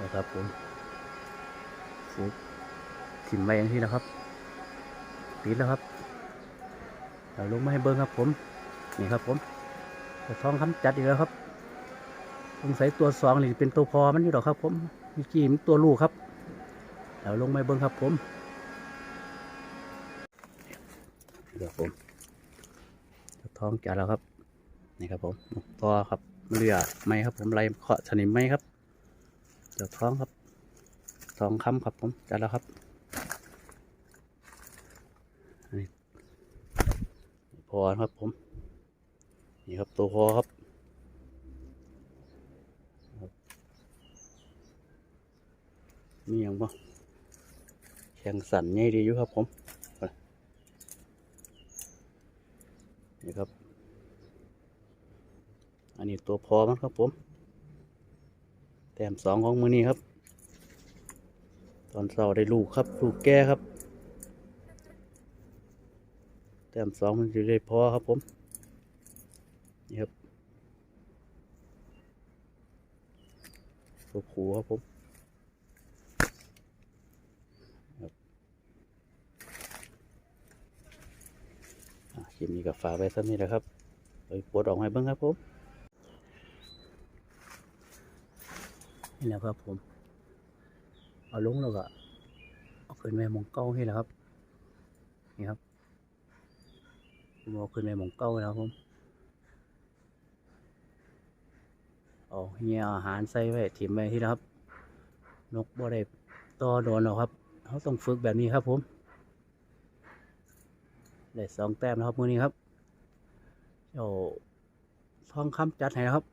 นะครับผมฟุกถิ่มไปอย่างที่นะครับปิดแล้วครับเราลงมาให้เบิ้งครับผมนี่ครับผมตัวทองคำจัดอีกแล้วครับสงสัยตัวสองนี่เป็นตัวพอมันอยู่หรอครับ ผมมื่อกี้มันตัวลูกครับเราลงมาเบิ้งครับผมนี่ครับผมตัวทองจัดแล้วครับนี่ครับผมตัวครับเรือไม้ครับผมไรเคาะสนิมไม้ครับ เจ้าท้องครับทองคำครับผมจัดแล้วครับอันนี้พอครับผม นี่ครับตัวพอครับครับมีอย่างบ้างแข็งสั่นใหญ่ดีอยู่ครับผม นี่ครับ อันนี้ตัวพอมันครับผม แต้มสองของมือนี้ครับ ตอนเสาได้ลูกครับ ลูกแก่ครับ แต้มสองมันจะได้พอครับผมนี่ครับตัวผูครับผมครับอะคลิปนี้กับฝาไว้สักนิดนะครับไปปวดออกให้เบ้างครับผม นี่แหละครับผม เอาลงแล้วก็เอาขึ้นไปมองเก้าให้แล้วครับ นี่ครับผมเอาขึ้นไปมองเก้าแล้วผมเอาเฮียอาหารใส่ไว้ถิ่มไว้ที่แล้วครับ นกบ่ได้ต่อโดนหรอกครับเขาต้องฝึกแบบนี้ครับผมได้สองแต้มนะครับมือนี้ครับเจ้าทองคำจัดให้นะครับ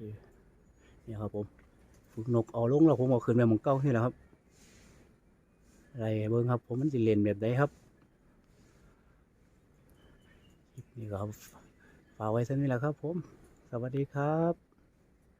นี่ครับผมฝึกนกเอาลงแล้วผมเอาขึ้นไปมองเก้านี่แล้วครับอะไรเบิ้งครับ ผมมันจะเล่นแบบใดครับนี่ครับฝากไว้เท่านี้แหละครับ ผม สวัสดีครับ